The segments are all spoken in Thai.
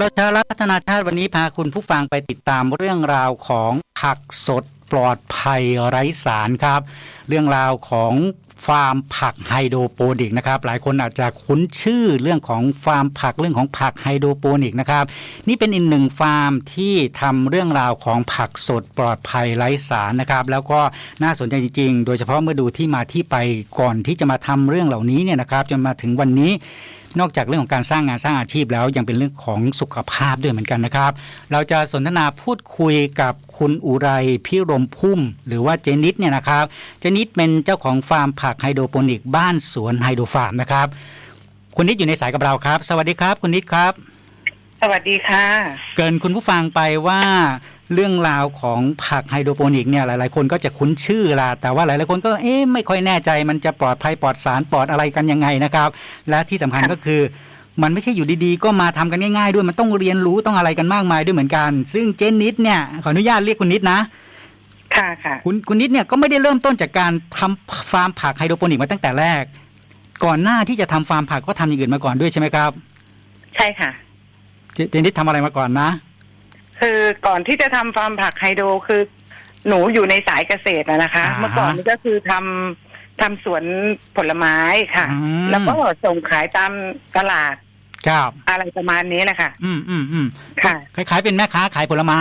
ประชารัฐนาชาติวันนี้พาคุณผู้ฟังไปติดตามเรื่องราวของผักสดปลอดภัยไร้สารครับ เรื่องราวของฟาร์มผักไฮโดรโปนิกนะครับหลายคนอาจจะคุ้นชื่อเรื่องของฟาร์มผักเรื่องของผักไฮโดรโปนิกนะครับนี่เป็นอีกหนึ่งฟาร์มที่ทำเรื่องราวของผักสดปลอดภัยไร้สารนะครับแล้วก็น่าสนใจจริง ๆ โดยเฉพาะเมื่อดูที่มาที่ไปก่อนที่จะมาทำเรื่องเหล่านี้เนี่ยนะครับจนมาถึงวันนี้ นอกจากเรื่องของการสร้างงานสร้างอาชีพแล้วยังเป็นเรื่องของสุขภาพด้วยเหมือนกันนะครับ เราจะสนทนาพูดคุยกับคุณอุไรพิรมพุ่ม หรือว่าเจนิดเนี่ยนะครับ เจนิดเป็นเจ้าของฟาร์มผักไฮโดรโปนิกบ้านสวนไฮโดรฟาร์มนะครับ คุณนิดอยู่ในสายกับเราครับ สวัสดีครับ คุณนิดครับ สวัสดีค่ะ เกรินคุณผู้ฟังไปว่า เรื่องราวของผักไฮโดรโปนิกเนี่ยหลาย ๆ คนก็จะคุ้นชื่อละแต่ว่าหลายๆคนก็เอ๊ะไม่ค่อยแน่ใจมันจะปลอดภัยปลอดสารปลอดอะไรกันยังไงนะครับ และที่สำคัญก็คือมันไม่ใช่อยู่ดีๆ ก็มาทำกันง่าย ๆ ด้วยมันต้องเรียนรู้ต้องอะไรกันมากมายด้วยเหมือนกัน ซึ่งเจนนิดเนี่ยขออนุญาตเรียกคุณนิดนะค่ะค่ะคุณคุณนิดเนี่ยก็ไม่ได้เริ่มต้นจากการทำฟาร์มผักไฮโดรโปนิกมาตั้งแต่แรก ก่อนหน้าที่จะทำฟาร์มผักก็ทำอย่างอื่นมาก่อนด้วยใช่ไหมครับ ใช่ค่ะ เจเจนนิดทำอะไรมาก่อนนะ คือก่อนที่จะทำฟาร์มผักไฮโดรคือหนูอยู่ในสายเกษตรนะนะคะ อ่าเมื่อก่อนนี่ก็คือทำทำสวนผลไม้ค่ะ อืม แล้วก็ส่งขายตามตลาดครับ อะไรประมาณนี้แหละค่ะ อืมอืมอืมค่ะ คล้ายๆเป็นแม่ค้าขายผลไม้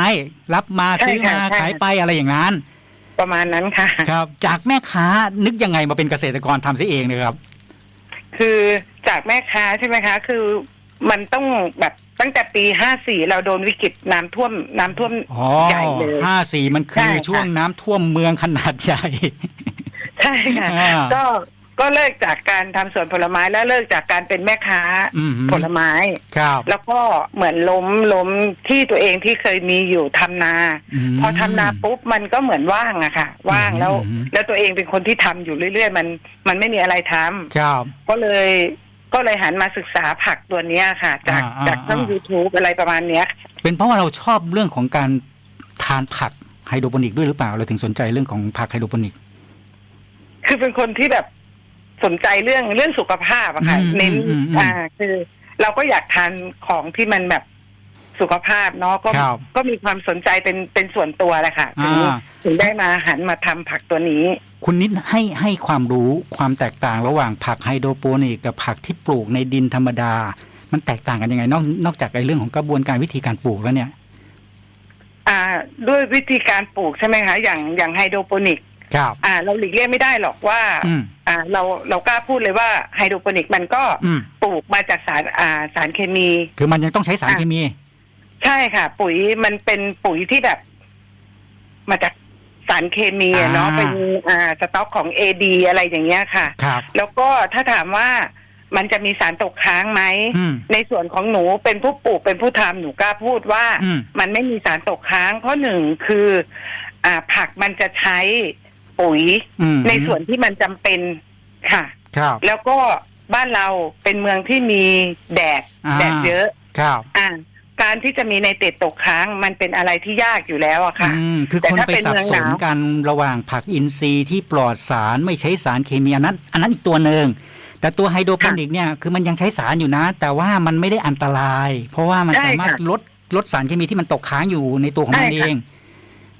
รับมาใช่ซื้อมาค่ะใช่ ขายไปอะไรอย่างนั้น ประมาณนั้นค่ะ ครับ จากแม่ค้านึกยังไงมาเป็นเกษตรกรทำซิเองเนี่ยครับ คือจากแม่ค้าใช่ไหมคะ คือมันต้องแบบ ตั้งแต่ปีห้าสี่เราโดนวิกฤตน้ำท่วมน้ำท่วมอ๋อใหญ่เลย ห้าสี่มันใช่คือค่ะ ช่วงน้ำท่วมเมืองขนาดใหญ่ ใช่ค่ะอ่า ก็ก็เลิกจากการทำสวนผลไม้แล้วเลิกจากการเป็นแม่ค้าอืมผลไม้ ครับแล้วก็เหมือนล้มล้มที่ตัวเองที่เคยมีอยู่ทำนา ม พอทำนาปุ๊บมันก็เหมือนว่างอะค่ะ ว่างแล้ว อืม แล้วตัวเองเป็นคนที่ทำอยู่เรื่อยๆ มันมันไม่มีอะไรทำครับ ก็เลย ก็เลยหันมาศึกษาผักตัวเนี้ยค่ะ จากอ่าอ่าจากช่องอ่า YouTube อะไรประมาณเนี้ยเป็นเพราะว่าเราชอบเรื่องของการทานผักไฮโดรโปนิกด้วยหรือเปล่าเราถึงสนใจเรื่องของผักไฮโดรโปนิก คือเป็นคนที่แบบสนใจเรื่องเรื่องสุขภาพอะค่ะ อืมเน้นอืมอืม อ่า คือ เราก็อยากทานของที่มันแบบ สุขภาพเนาะก็ครับก็มีความสนใจเป็นเป็นส่วนตัวแหละค่ะถึงอ่า ถึงได้มาหันมาทำผักตัวนี้ คุณนิดให้ให้ความรู้ความแตกต่างระหว่างผักไฮโดรโปนิกกับผักที่ปลูกในดินธรรมดา มันแตกต่างกันยังไง นอกนอกจากไอ้เรื่องของกระบวนการวิธีการปลูกแล้วเนี่ย อ่าด้วยวิธีการปลูกใช่ไหมคะ อย่างอย่างไฮโดรโปนิก ครับ อ่า เราหลีกเลี่ยงไม่ได้หรอกว่า อืม อ่า เราเรากล้าพูดเลยว่าไฮโดรโปนิกมันก็อืม ปลูกมาจากสารอ่าสารเคมี คือมันยังต้องใช้สารอะเคมี ใช่ค่ะ ปุ๋ยมันเป็นปุ๋ยที่แบบ มาจากสารเคมีอะเนาะอ่า เป็นอ่าสต็อกของเอดีอะไรอย่างเงี้ยค่ะ ครับ แล้วก็ถ้าถามว่ามันจะมีสารตกค้างไหม อืม ในส่วนของหนูเป็นผู้ปลูกเป็นผู้ทำหนูกล้าพูดว่าอืม มันไม่มีสารตกค้างเพราะหนึ่งคือ อ่า ผักมันจะใช้ปุ๋ย อืมในส่วนที่มันจำเป็นค่ะ ครับ แล้วก็บ้านเราเป็นเมืองที่มีแดดอ่า แดดเยอะ ครับ อ่า การที่จะมีในเตดตกค้างมันเป็นอะไรที่ยากอยู่แล้วอะค่ะอืมคือแต่คนถ้าไปเป็นสับเมืองสหนนาวกันระหว่างผักอินทรีย์ที่ปลอดสารไม่ใช้สารเคมีอันนั้น อันนั้นอีกตัวหนึ่งแต่ตัวไฮโดรโปนิกเนี่ยคือมันยังใช้สารอยู่นะ แต่ว่ามันไม่ได้อันตราย เพราะว่ามันใช่สามารถค่ะลดลดสารเคมีที่มันตกค้างอยู่ในตัวของมันใช่เอค่ะง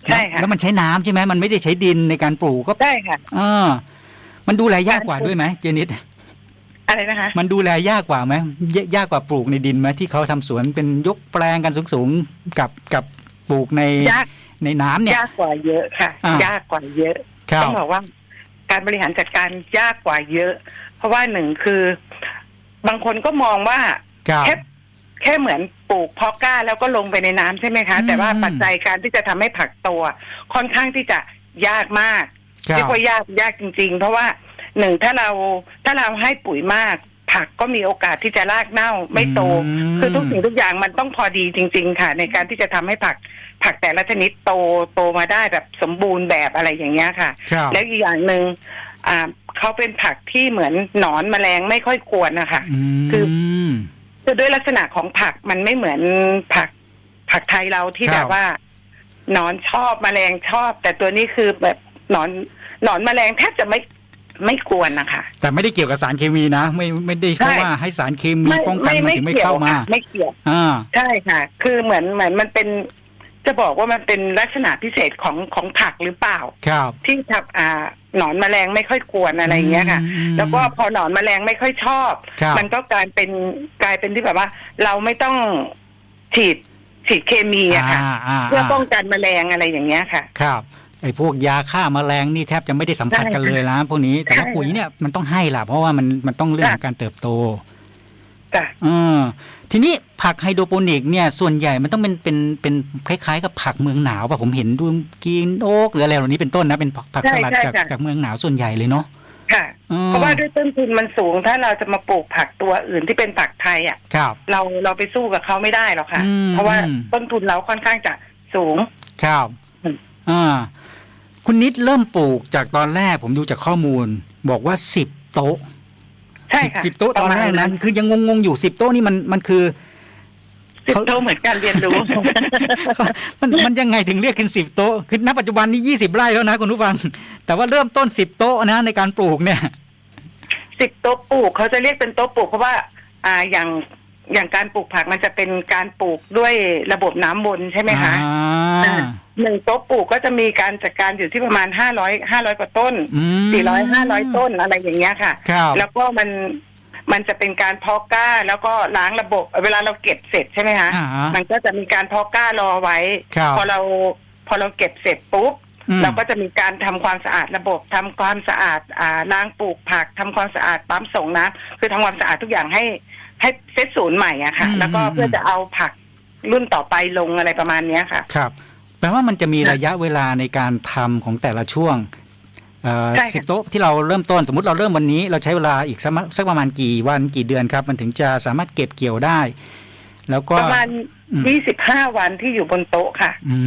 ใช่ค่ะแล้วมันใช้น้ำใช่ไหมมันไม่ได้ใช้ดินในการปลูกก็ได้ค่ะเออ มันดูแลยากกว่าด้วยไหมเจนิด อะไรนะคะ มันดูแลยากกว่าไหมยยากกว่าปลูกในดินไหมที่เขาทำสวนเป็นยกแปลงกันสูงๆกับกับปลูกในยากในน้ำเนี่ยยากกว่าเยอะค่ะอ่ายยากกว่าเยอะครับต้องบอกว่า การบริหารจัดการยากกว่าเยอะ เพราะว่าหนึ่งคือบางคนก็มองว่าครับแค่แค่เหมือนปลูกเพาะกล้าแล้วก็ลงไปในน้ำใช่ไหมคะอืมแต่ว่าปัจจัยการที่จะทำให้ผักโตอะค่อนข้างที่จะยากมากครัเรียบกว่ายากยากจริง ๆ เพราะว่า หนึ่งถ้าเราถ้าเราให้ปุ๋ยมาก ผักก็มีโอกาสที่จะรากเน่าไม่โต อืม คือทุกสิ่งทุกอย่างมันต้องพอดีจริง ๆ ค่ะ ในการที่จะทำให้ผักผักแต่ละชนิดโตโตมาได้แบบสมบูรณ์แบบอะไรอย่างเงี้ยค่ะ ครับแล้วอีกอย่างหนึ่งอ่าเขาเป็นผักที่เหมือนหนอนแมลงไม่ค่อยกวนนะคะอืมคือคือด้วยลักษณะของผักมันไม่เหมือนผักผักไทยเราที่ครับ แบบว่าหนอนชอบแมลงชอบ แต่ตัวนี้คือแบบหนอนหนอนแมลงแทบจะไม่ ไม่กวนนะคะ แต่ไม่ได้เกี่ยวกับสารเคมีนะ ไม่ไม่ได้เพราะว่าให้สารเคมีป้องกันมันถึงไม่เข้ามาค่ะไม่เกี่ยวอ่าใช่ค่ะ คือเหมือนเหมือนมันเป็นจะบอกว่ามันเป็นลักษณะพิเศษของของผักหรือเปล่า ครับ ที่ทำอ่าหนอนแมลงไม่ค่อยกวนอะไรอย่างเงี้ยค่ะอืมแล้วก็พอหนอนแมลงไม่ค่อยชอบครับมันก็กลายเป็นกลายเป็นที่แบบว่า เราไม่ต้องฉีดฉีดเคมีอะค่ะอ่าอ่าเพื่อป้องกันแมลงอะไรอย่างเงี้ยค่ะ ครับ ไอ้พวกยาฆ่าแมลงนี่แทบจะไม่ได้สัมผัสกันเลยนะพวกนี้แต่ว่าใช่ปุ๋ยเนี่ยมันต้องให้ล่ะ เพราะว่ามันมันต้องเรื่องของการเติบโตจ้ะเออทีนี้ผักไฮโดรโปนิกเนี่ยส่วนใหญ่มันต้องเป็นเป็นเป็นคล้ายๆ กับผักเมืองหนาวป่ะผมเห็นดูกินโอ๊กหรืออะไรเหล่านี้เป็นต้นนะเป็นผักผักสลัดจากจากเมืองหนาวส่วนใหญ่เลยเนาะค่ะอืมเพราะว่าด้วยต้นทุนมันสูงถ้าเราจะมาปลูกผักตัวอื่นที่เป็นผักไทยอะครับเราเราไปสู้กับเขาไม่ได้หรอกค่ะอืมเพราะว่าอืมต้นทุนเราค่อนข้างจะสูงครับอืมอ่า คุณนิดเริ่มปลูกจากตอนแรกผมดูจากข้อมูล บอกว่าสิบโต๊ะใช่ค่ะสิบโต๊ะตอนแรกปะมาณนั้น คือยังงงๆอยู่สิบโต๊ะนี่มันมันคือสิบโตะเหมือนการเรียนรู้ มันมันยังไงถึงเรียกกันสิบโต๊ะ คือณปัจจุบันนี้ยี่สิบไร่แล้วนะคุณผู้ฟัง แต่ว่าเริ่มต้นสิบโต๊ะนะในการปลูกเนี่ยสิบโต๊ะปลูกเขาจะเรียกเป็นโต๊ะปลูกเพราะว่า อ่าอย่าง อย่างการปลูกผักมันจะเป็นการปลูกด้วยระบบน้ำวนใช่ไหมคะอ่า หนึ่งโต๊ะปลูกก็จะมีการจัดการอยู่ที่ประมาณห้าร้อยห้าร้อยกว่าต้นอืมสี่ร้อยห้าร้อยต้นอะไรอย่างเงี้ยค่ะ ครับแล้วก็มันมันจะเป็นการเพาะกล้า แล้วก็ล้างระบบ เวลาเราเก็บเสร็จใช่ไหมคะอ่าฮะ มันก็จะมีการเพาะกล้ารอไว้ ครับพอเราพอเราเก็บเสร็จปุ๊บ อืม เราก็จะมีการทำความสะอาดระบบทำความสะอาดอ่าล้างปลูกผักทำความสะอาดปั๊มส่งน้ำคือทำความสะอาดทุกอย่างให้ ให้เซตศูนย์ใหม่อะค่ะแล้วก็เพื่อจะเอาผักรุ่นต่อไปลงอะไรประมาณเนี้ยค่ะ ครับแปลว่ามันจะมีค่ะระยะเวลาในการทำของแต่ละช่วงเอ่อใช่ค่ะ สิบโต๊ะที่เราเริ่มต้นสมมติเราเริ่มวันนี้เราใช้เวลาอีกสักสักประมาณกี่วันกี่เดือนครับ มันถึงจะสามารถเก็บเกี่ยวได้ แล้วก็ ประมาณอืม ยี่สิบห้าวันที่อยู่บนโต๊ะค่ะ อื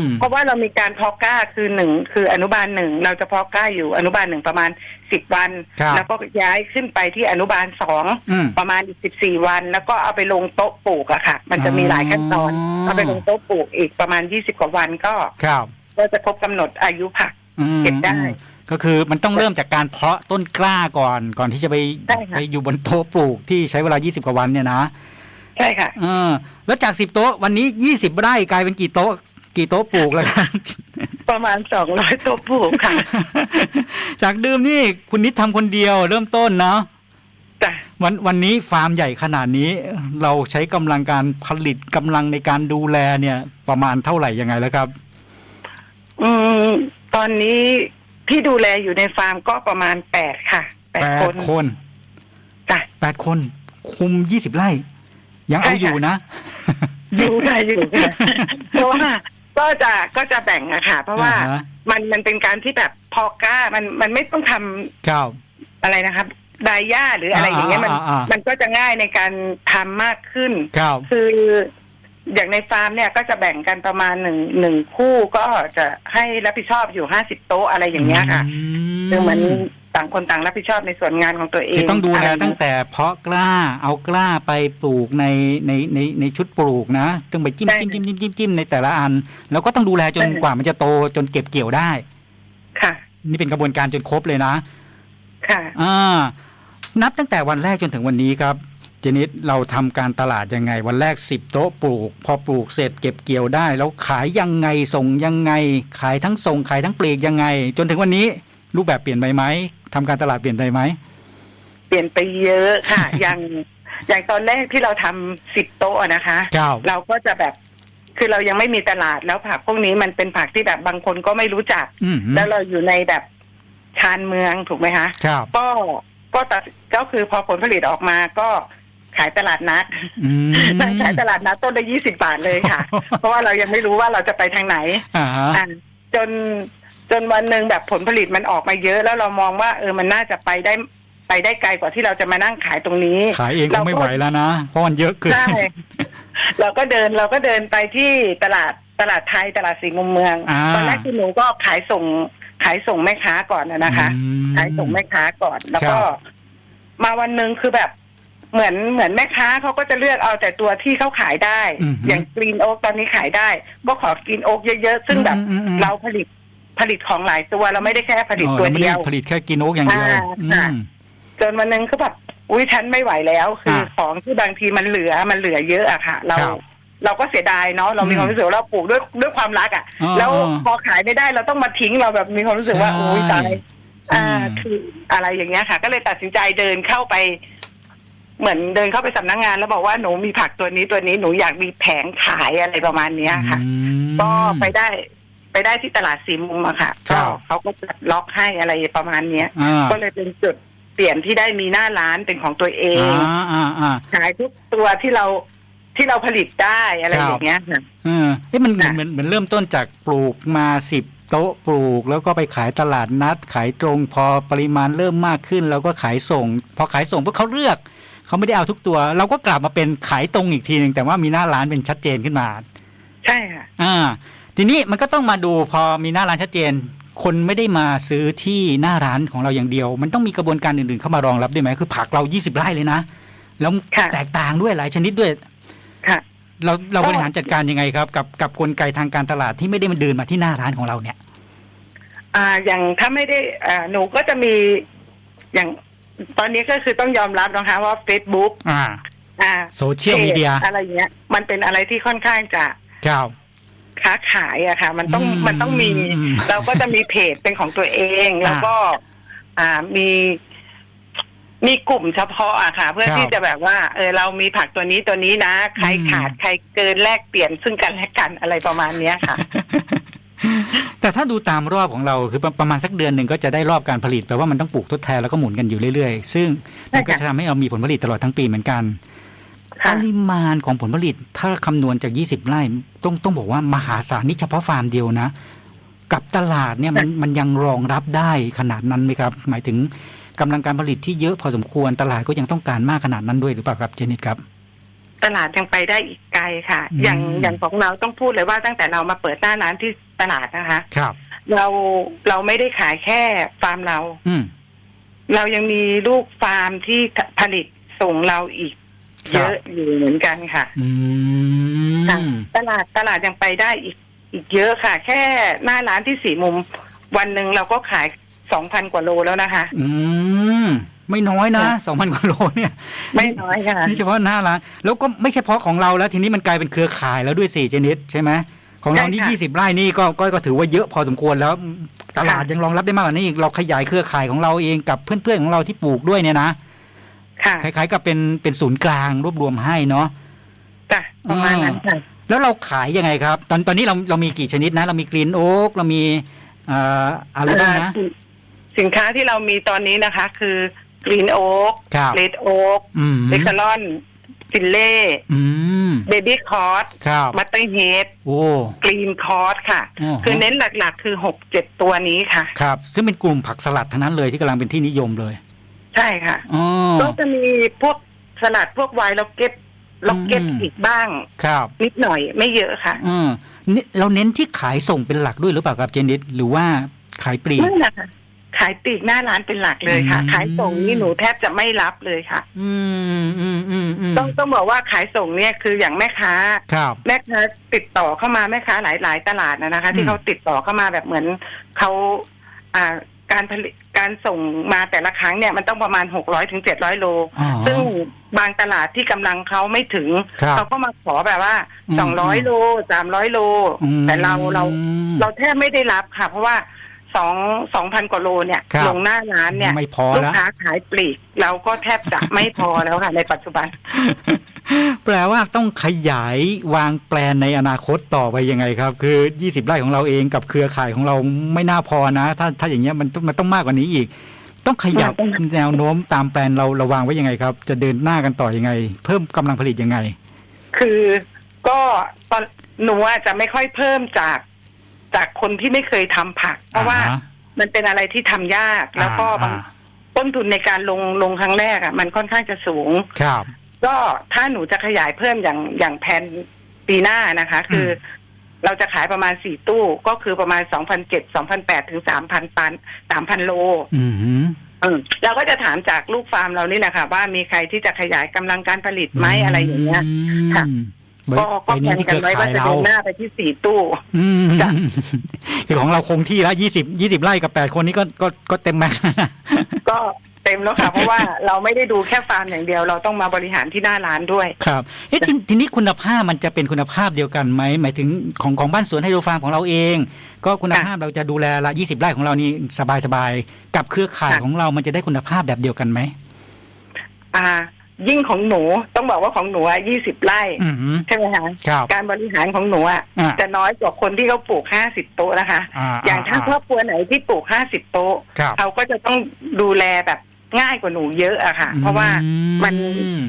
มเพราะว่าเรามีการเพาะกล้าคือหนึ่งคืออนุบาลหนึ่งเราจะเพาะกล้าอยู่อนุบาลหนึ่งประมาณ สิบวัน ครับแล้วก็ย้ายขึ้นไปที่อนุบาลสองอืมประมาณอีกสิบสี่วัน แล้วก็เอาไปลงโต๊ะปลูกอะค่ะ มันจะมีหลายขั้นตอน อ๋อ เอาไปลงโต๊ะปลูกอีกประมาณยี่สิบกว่าวันก็ครับก็จะครบกำหนดอายุผัก อืมเก็บได้อืมก็คือมันต้องเริ่มจากการเพาะต้นกล้าก่อนก่อนที่จะไปใช่ค่ะ ไปอยู่บนโต๊ะปลูกที่ใช้เวลา 20 กว่าวันเนี่ยนะใช่ค่ะ เออ แล้วจาก 10 โต๊ะวันนี้ 20 ไร่กลายเป็นกี่โต๊ะ กี่โต๊ะปลูกแล้วครับ ประมาณสองร้อยโต๊ะปลูกค่ะ จากเดิมนี่คุณนิดทำคนเดียว เริ่มต้นเนาะจ้ะวันวันนี้ฟาร์มใหญ่ขนาดนี้ เราใช้กำลังการผลิตกำลังในการดูแลเนี่ย ประมาณเท่าไหร่ยังไงแล้วครับ อืมตอนนี้ที่ดูแลอยู่ในฟาร์มก็ประมาณแปดค่ะแปดแปคดนคนจ้ะแปดคน คุม20ไร่ ยังเอาใช่ค่ะอยู่นะ อยู่ค่ะอยู่ค่ะเพราะว่า ก็จะก็จะแบ่งอะค่ะ เพราะว่าอ่าฮะ มันมันเป็นการที่แบบพอกล้ามันมันไม่ต้องทำครับ อะไรนะครับดายย่าหรืออะไรอย่างเงี้ยมันอ่าอ่าอ่ามั มันก็จะง่ายในการทำมากขึ้น ครับ คืออย่างในฟาร์มเนี่ยก็จะแบ่งกันประมาณหนึ่งหนึ่งคู่ก็จะให้รับผิดชอบอยู่ห้าสิบโต๊ะอะไรอย่างเงี้ยค่ะมคือเหมือน ต่างคนต่างรับผิดชอบในส่วนงานของตัวเองคือต้องดูและไรย่าตั้เยงแต่เพาะกล้าเอากล้าไปปลูกในในในในชุดปลูกนะต้องไปจิ้มใช่จิ้มจิ้มจิ้มจิ้มจิ้มในแต่ละอัน แล้วก็ต้องดูแลจนใช่กว่ามันจะโตจนเก็บเกี่ยวได้ ค่ะ นี่เป็นกระบวนการจนครบเลยนะ ค่ะอ่านับตั้งแต่วันแรกจนถึงวันนี้ครับเจนิดเราทำการตลาดยังไง วันแรกสิบโต๊ะปลูก พอปลูกเสร็จเก็บเกี่ยวได้ แล้วขายยังไงส่งยังไง ขายทั้งส่งขายทั้งปลีกยังไง จนถึงวันนี้ รูปแบบเปลี่ยนไปไหมทำการตลาดเปลี่ยนไปไหมเปลี่ยนไปเยอะค่ะ อย่างอย่างตอนแรกที่เราทำสิบโต๊ะอะนะคะครับเราก็จะแบบคือเรายังไม่มีตลาดแล้วผักพวกนี้มันเป็นผักที่แบบบางคนก็ไม่รู้จักอืมแล้วเราอยู่ในแบบชานเมืองถูกไหมคะครับก็ก็ตัดก็คือพอผลผลิตออกมาก็ขายตลาดนัดอืมขายตลาดนัดต้นละยี่สิบาทเลยค่ะ เพราะว่าเรายังไม่รู้ว่าเราจะไปทางไหนอ่าฮะอะจน จนวันหนึ่งแบบผลผลิตมันออกมาเยอะ แล้วเรามองว่า เออมันน่าจะไปได้ไปได้ไกลกว่าที่เราจะมานั่งขายตรงนี้ ขายเองก็ไม่ไหวแล้วนะเพราะมันเยอะเกินใช่เราก็เดินเราก็เดินไปที่ตลาดตลาดไทยตลาดสีมุมเมืองอ่าตอนแรกที่หนูก็ขายส่งขายส่งแม่ค้าก่อนนะนะคะอืมขายส่งแม่ค้าก่อนแล้วก็ครับมาวันหนึ่งคือแบบเหมือนเหมือนแม่ค้าเขาก็จะเลือกเอาแต่ตัวที่เขาขายได้อืมอย่างกรีนโอ๊กตอนนี้ขายได้ ก็ขอกรีนโอ๊กเยอะๆ ซึ่งแบบอืมอืมอืมเราผลิต ผลิตของหลายตัวเราไม่ได้แค่ผลิตอ๋อตัวราไม่เดีได้ยวผลิตแค่กินโอ๊กอย่างเดียวอ่าอืค่ะมจนวันหนึงก็แบบอุ้ยฉันไม่ไหวแล้ว คืออ่าของที่บางทีมันเหลือมันเหลือเยอะอะค่ะ เราครับเราก็เสียดายเนาะเรามีอืมความรู้สึกว่าเราปลูกด้วยด้วยความรักอะอ๋อแล้วพอขายไม่ได้เราต้องมาทิ้งเราแบบมีความรู้สึกว่าใช่อุ้ยตายอ่าอืมคืออะไรอย่างเงี้ยค่ะ ก็เลยตัดสินใจเดินเข้าไป เหมือนเดินเข้าไปสำนักงาน แล้วบอกว่าหนูมีผักตัวนี้ตัวนี้หนูอยากมีแผงขายอะไรประมาณเนี้ยค่ะอืมก็ไปได้ ไปได้ที่ตลาดสีมุมอะค่ะครัก็บเขาก็จัดล็อกให้อะไรประมาณเนี้ย อ่า ก็เลยเป็นจุดเปลี่ยนที่ได้มีหน้าร้านเป็นของตัวเอง อ่าอ่าอ่า ขายทุกตัวที่เราที่เราผลิตได้อะไรครับ อย่างเงี้ยค่ะ เออเอ๊ะมันเหมือนค่ะ เหมือนเหมือนเริ่มต้นจากปลูกมาสิบโต๊ะปลูก แล้วก็ไปขายตลาดนัด ขายตรงพอปริมาณเริ่มมากขึ้นเราก็ขายส่ง พอขายส่งพวกเขาเลือก เขาไม่ได้เอาทุกตัว เราก็กลับมาเป็นขายตรงอีกทีหนึ่งแต่ว่ามีหน้าร้านเป็นชัดเจนขึ้นมา ใช่ค่ะ อ่า ทีนี้มันก็ต้องมาดูพอมีหน้าร้านชัดเจน คนไม่ได้มาซื้อที่หน้าร้านของเราอย่างเดียว มันต้องมีกระบวนการอื่นๆเข้ามารองรับด้วยไหมคือผักเรา 20 ไร่เลยนะ แล้วค่ะแตกต่างด้วยหลายชนิดด้วยค่ะเราเราก็บริหารจัดการยังไงครับ กับกับกลไกทางการตลาดที่ไม่ได้มาเดินมาที่หน้าร้านของเราเนี่ย อ่าอย่างถ้าไม่ได้อ่าหนูก็จะมีอย่างตอนนี้ก็คือต้องยอมรับนะคะว่า Facebook อ่า อ่าโซเชียลมีเดียพจอะไรเงี้ย มันเป็นอะไรที่ค่อนข้างจะครับ ค้าขายอะค่ะ มันต้องอืมมันต้องมี อืม เราก็จะมีเพจเป็นของตัวเองแล้วก็ อ่ามี มีกลุ่มเฉพาะอะค่ะ เพื่อครับที่จะแบบว่า เออเรามีผักตัวนี้ตัวนี้นะใครอืม ขาดใครเกินแลกเปลี่ยนซึ่งกันและกันอะไรประมาณเนี้ยค่ะ แต่ถ้าดูตามรอบของเราคือประประมาณสักเดือนหนึ่งก็จะได้รอบการผลิตแปลว่ามันต้องปลูกทดแทนแล้วก็หมุนกันอยู่เรื่อยๆ ซึ่งมันก็ใช่ค่ะ จะทำให้เรามีผลผลิตตลอดทั้งปีเหมือนกัน ปค่ะริมาณของผลผลิตถ้าคำนวณจาก 20 ไร่ต้องต้องบอกว่ามหาศาลนี่เฉพาะฟาร์มเดียวนะ กับตลาดเนี่ยมันมันยังรองรับได้ขนาดนั้นไหมครับ หมายถึงกำลังการผลิตที่เยอะพอสมควรตลาดก็ยังต้องการมากขนาดนั้นด้วยหรือเปล่าครับเจนิตครับ ตลาดยังไปได้อีกไกลค่ะอืมอย่างอย่างของเราต้องพูดเลยว่าตั้งแต่เรามาเปิดหน้าร้านที่ตลาดนะคะ ครับ เราเราไม่ได้ขายแค่ฟาร์มเรา อืมเรายังมีลูกฟาร์มที่ผลิตส่งเราอีกครั เยบอะอยู่เหมือนกันค่ะอืค่ะมตลาดตลาดยังไปได้อีกอีกเยอะค่ะ แค่หน้าร้านที่สี่มุม วันหนึ่งเราก็ขายสองพันกว่าโลแล้วนะคะ อืมไม่น้อยนะค่ะสองพันกว่าโลเนี่ย ไม่น้อยค่ะนี่เฉพาะหน้าร้านแล้วก็ไม่เฉพาะของเราแล้ว ทีนี้มันกลายเป็นเครือข่ายแล้วด้วยสี่เจนิตใช่ไหมของเรานี่ใช่ค่ะยี่สิบไร่นี่ก็ก็ก็ถือว่าเยอะพอสมควรแล้ว ตลาดค่ะยังรองรับได้มากกว่านี้อีกเราขยายเครือข่ายของเราเองกับเพื่อนๆของเราที่ปลูกด้วยเนี่ยนะ ค่ะคล้ายๆ กับเป็นเป็นศูนย์กลางรวบรวมให้เนาะจ้ะประมาณนั้นค่ะแล้วเราขายยังไงครับ ตอนตอนนี้เราเรามีกี่ชนิดนะ เรามีกรีนโอ๊กเรามีเอ่ออะไรบ้างนะเอ่อสินค้าที่เรามีตอนนี้นะคะ คือกรีนโอ๊กครับเลดโอ๊กอืมเลคาลอนฟินเล่อืมเบบี้คอร์สครับบัตเตอร์เฮดโอ้กรีนคอร์สค่ะโอ้โหคือเน้นหลักๆ คือหกเจ็ดตัวนี้ค่ะ ครับ ซึ่งเป็นกลุ่มผักสลัดทั้งนั้นเลยที่กำลังเป็นที่นิยมเลย ใช่ค่ะอ๋อก็จะมีพวกสลัดพวกไวน์ล็อกเก็ตล็อกเก็ตอืมอีกบ้าง ครับ นิดหน่อยไม่เยอะค่ะ อืมนี่เราเน้นที่ขายส่งเป็นหลักด้วยหรือเปล่าครับเจนิดหรือว่าขายปลีกนั่นแหละค่ะขายปลีกหน้าร้านเป็นหลักเลยค่ะอืมขายส่งนี่หนูแทบจะไม่รับเลยค่ะอืมอืมอืมอืมต้องต้องบอกว่าขายส่งเนี่ยคืออย่างแม่ค้าครับแม่ค้าติดต่อเข้ามาแม่ค้าหลายๆตลาดนะนะคะอืมที่เขาติดต่อเข้ามาแบบเหมือนเขาอ่า การผลิตการส่งมาแต่ละครั้งเนี่ยมันต้องประมาณหกร้อยถึงเจ็ดร้อยโล อ๋อซึ่งบางตลาดที่กำลังเขาไม่ถึง ครับเขาก็มาขอแบบว่าอืม สองร้อยโลสามร้อยโล อืม แต่เราเรา เราแทบไม่ได้รับค่ะ เพราะว่าสองสองพันกว่าโลเนี่ยครับ ลงหน้าร้านเนี่ยไม่พอลูกแล้ว ค้าขายปลีก เราก็แทบจะไม่พอแล้วค่ะ ในปัจจุบัน แปลว่าต้องขยายวางแปลนในอนาคตต่อไปยังไงครับ คือ 20 ไร่ของเราเองกับเครือข่ายของเราไม่น่าพอนะ ถ้าถ้าอย่างเงี้ยมันต้องมันต้องมากกว่านี้อีก ต้องขยับต้องแนวโน้มตามแปลนเราเราวางไว้ยังไงครับ จะเดินหน้ากันต่อยังไง เพิ่มกำลังผลิตยังไง คือก็ตอนหนูอาจจะไม่ค่อยเพิ่มจากจากคนที่ไม่เคยทำผัก เพราะว่าอ่าฮะมันเป็นอะไรที่ทำยากแล้วก็บางอ่าต้นทุนในการลงลงครั้งแรกอะ มันค่อนข้างจะสูงครับ ก็ถ้าหนูจะขยายเพิ่มอย่างอย่างแผนปีหน้านะคะ คืออเราจะขายประมาณสี่ตู้ก็คือประมาณสองพันเจ็ดสองพันแปดถึงสามพันตันสามพันโลอืมหืมเออเราก็จะถามจากลูกฟาร์มเรานี่แหละค่ะ ว่ามีใครที่จะขยายกำลังการผลิตไหมอะไรอย่างเงี้ยค่ะอืมใบก็ใบก็นี้แข่งที่กัเคนรือไว้ขาว่ายจะเราเดินหน้าไปที่สี่ตู้อืมจ้ะคือของเราคงที่แล้วยี่สิบยี่สิบไร่กับแปดคนนี้ก็ก็ก็เต็มแม็กซ์ก็ เต็มแล้วค่ะ เพราะว่าเราไม่ได้ดูแค่ฟาร์มอย่างเดียว เราต้องมาบริหารที่หน้าร้านด้วย ครับเอ๊ะทีทีนี้คุณภาพมันจะเป็นคุณภาพเดียวกันไหมหมายถึงของของบ้านสวนไฮโดรฟาร์มของเราเอง ก็คุณภาพเราจะดูแลละยี่สิบไร่ของเรานี่สบายสบายๆกับเครือข่ายค่ะของเรามันจะได้คุณภาพแบบเดียวกันไหมอ่า ยิ่งของหนูต้องบอกว่าของหนูอะยี่สิบไร่อืมใช่ไหมคะครับการบริหารของหนูอะอ่าจะน้อยกว่าคนที่เขาปลูกห้าสิบโต๊ะนะคะอ่าอย่างถ้าครอบครัวไหนที่ปลูกห้าสิบโต๊ะครับเขาก็จะต้องดูแลแบบ ง่ายกว่าหนูเยอะอะค่ะ เพราะว่ามันอืม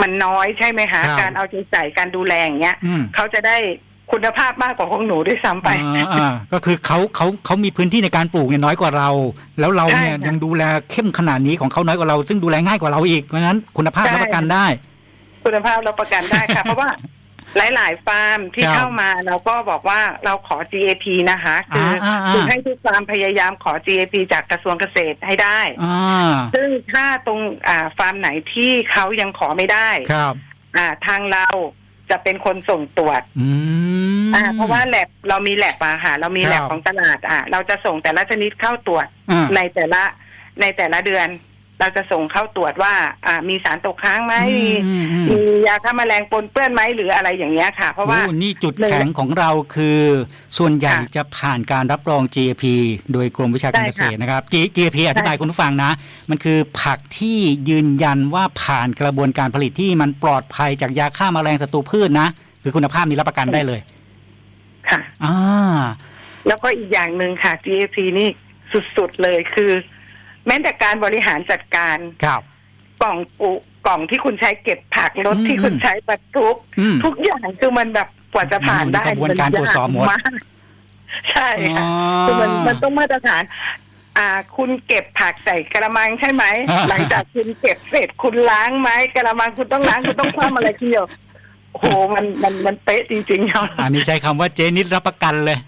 มันน้อยใช่ไหมคะครับ การเอาใจใส่การดูแลอย่างเงี้ยอืมเขาจะได้คุณภาพมากกว่าของหนูด้วยซ้ำไป อ่าอ่าก็คือเขาเขาเขามีพื้นที่ในการปลูกเนี่ยน้อยกว่าเรา แล้วเราเนี่ยใช่ค่ะยังดูแลเข้มขนาดนี้ของเขาน้อยกว่าเรา ซึ่งดูแลง่ายกว่าเราอีกเพราะฉะนั้นคุณภาพใช่ รับประกันได้ คุณภาพเราประกันได้ค่ะ เพราะว่า หลาย ๆ ฟาร์มที่ครับเข้ามาเราก็บอกว่าเราขอ GAP นะคะ คืออาอ่า คือให้ทุกฟาร์มพยายามขอ GAP จากกระทรวงเกษตรให้ได้ อ่าซึ่งถ้าตรงอ่าฟาร์มไหนที่เขายังขอไม่ได้ครับ อ่าทางเราจะเป็นคนส่งตรวจ อืม อ่าเพราะว่าแลบเรามีแลบอะค่ะเรามีแลบครับของตลาดอ่าเราจะส่งแต่ละชนิดเข้าตรวจอ่าในแต่ละในแต่ละเดือน เราจะส่งเข้าตรวจว่า อ่า มีสารตกค้างไหมมีอืมอืม มียาฆ่าแมลงปนเปื้อนไหมหรืออะไรอย่างเงี้ยค่ะ เพราะว่า โอ้นี่จุดแข็งของเราคือ ส่วนใหญ่ค่ะจะผ่านการรับรอง GAP โดยกรมวิชาการใช่เกค่ะษตรนะครับ G- GAP อธิบายคุณผู้ฟังนะ มันคือผักที่ยืนยันว่าผ่านกระบวนการผลิตที่มันปลอดภัยจากยาฆ่าแมลงศัตรูพืชนะ คือคุณภาพนี้รับประกันได้เลยค่ะ อ่าแล้วก็อีกอย่างหนึ่งค่ะ GAP นี่สุดๆเลยคือ แม้แต่การบริหารจัดการครับ กล่องปุกล่องที่คุณใช้เก็บผักรถอืมที่คุณใช้บรรทุกอืม ทุกอย่างคือมันแบบกว่าจะผ่านได้มันอยู่ในกระบวนการตรวจสอบหมด นยากากใช่อ๋ค่ะอคือมันมันต้องมาตรฐาน อ่า คุณเก็บผักใส่กระมังใช่ไหม อ่า หลังจากคุณเก็บเสร็จคุณล้างไหมกระมังคุณต้องล้างคุณต้องคว่ำอะไรทีเดียว โอ้โหมันมันมันเป๊ะจริงๆครับอันนี้ใช้คำว่าเจนิดรับประกันเลย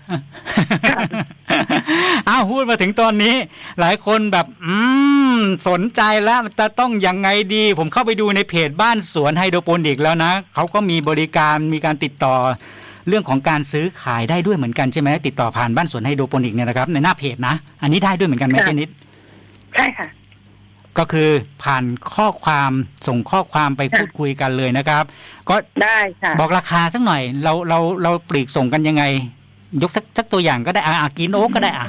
อ้าวพูดมาถึงตอนนี้ หลายคนแบบ อืม สนใจแล้วจะต้องยังไงดี ผมเข้าไปดูในเพจบ้านสวนไฮโดรโปนิกแล้วนะเขาก็มีบริการมีการติดต่อ เรื่องของการซื้อขายได้ด้วยเหมือนกันใช่ไหมติดต่อผ่านบ้านสวนไฮโดรโปนิกเนี่ยนะครับในหน้าเพจนะ อันนี้ได้ด้วยเหมือนกันไหมค่ะเจนิดใช่ค่ะ ก็คือผ่านข้อความส่งข้อความไปค่ะพูดคุยกันเลยนะครับ ก็ได้ค่ะบอกราคาสักหน่อย เราเราเราปลีกส่งกันยังไง ยกสักสักตัวอย่างก็ได้อะอะกินโอ๊กก็ได้อะ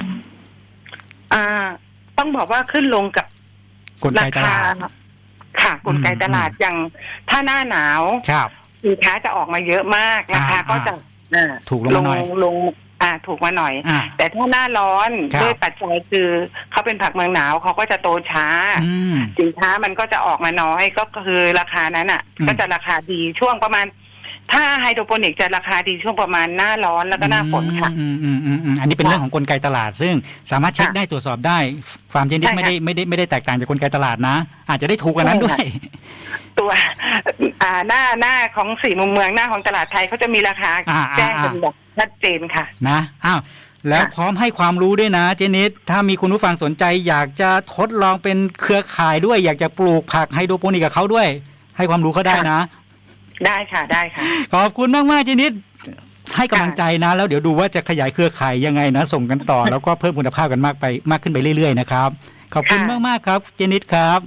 อ่า ต้องบอกว่าขึ้นลงกับกลไกราตคาลาดค่ะกลไกอืมตลาดอย่างถ้าหน้าหนาวครับสินค้าจะออกมาเยอะมากราคาอ่าก็จะอ่าถูกลงมาหน่อยลง อ่าถูกมาหน่อย อะแต่ถ้าหน้าร้อนครับ ด้วยปัจจัยคือเขาเป็นผักเมืองหนาวเขาก็จะโตช้า อืม สินค้ามันก็จะออกมาน้อยก็คือราคานั้นอะ อืม ก็จะราคาดีช่วงประมาณ ถ้าไฮโดรโปนิกจะราคาดีช่วงประมาณหน้าร้อนแล้วก็หน้าฝนค่ะ อืมอืมอืมอืมอันนี้เป็นเรื่องของกลไกตลาด ซึ่งสามารถเช็คค่ะได้ตรวจสอบได้ฟาร์มเจนิดใช่ค่ะ ไม่ได้ไม่ได้ไม่ได้แตกต่างจากกลไกตลาดนะ อาจจะได้ถูกกว่านั้นใช่ด้วค่ะย ตัวอ่าหน้าหน้าของสี่มุมเมืองหน้าของตลาดไทยเขาจะมีราคาอ่า แจ้งอ่าเป็นแบบชัดเจนค่ะ นะอ้าวแล้วค่ะพร้อมให้ความรู้ด้วยนะเจนิดถ้ามีคุณผู้ฟังสนใจ อยากจะทดลองเป็นเครือข่ายด้วย อยากจะปลูกผักไฮโดรโปนิกกับเขาด้วย ให้ความรู้เขาได้นะ ได้ค่ะได้ค่ะ ขอบคุณมากมากๆเจนิดให้กำลังใจนะ แล้วเดี๋ยวดูว่าจะขยายเครือข่ายยังไงนะ ส่งกันต่อ แล้วก็เพิ่มคุณภาพกันมากไปมากขึ้นไปเรื่อยๆนะครับ ขอบคุณค่ะ มากๆครับ เจนิดครับ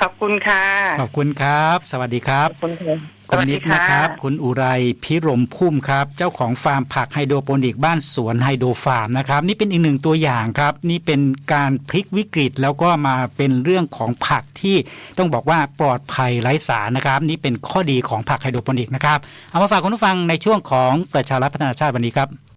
ขอบคุณค่ะ ขอบคุณครับ สวัสดีครับ ขอบคุณค่ะสคุณวัสนิดีดค่ะนะครับ คุณอุไรพิรมพุ่มครับ เจ้าของฟาร์มผักไฮโดรโปนิกบ้านสวนไฮโดรฟาร์มนะครับ นี่เป็นอีกหนึ่งตัวอย่างครับ นี่เป็นการพลิกวิกฤตแล้วก็มาเป็นเรื่องของผักที่ต้องบอกว่าปลอดภัยไร้สารนะครับ นี่เป็นข้อดีของผักไฮโดรโปนิกนะครับ เอามาฝากคุณผู้ฟังในช่วงของประชารัฐพัฒนาชาติวันนี้ครับ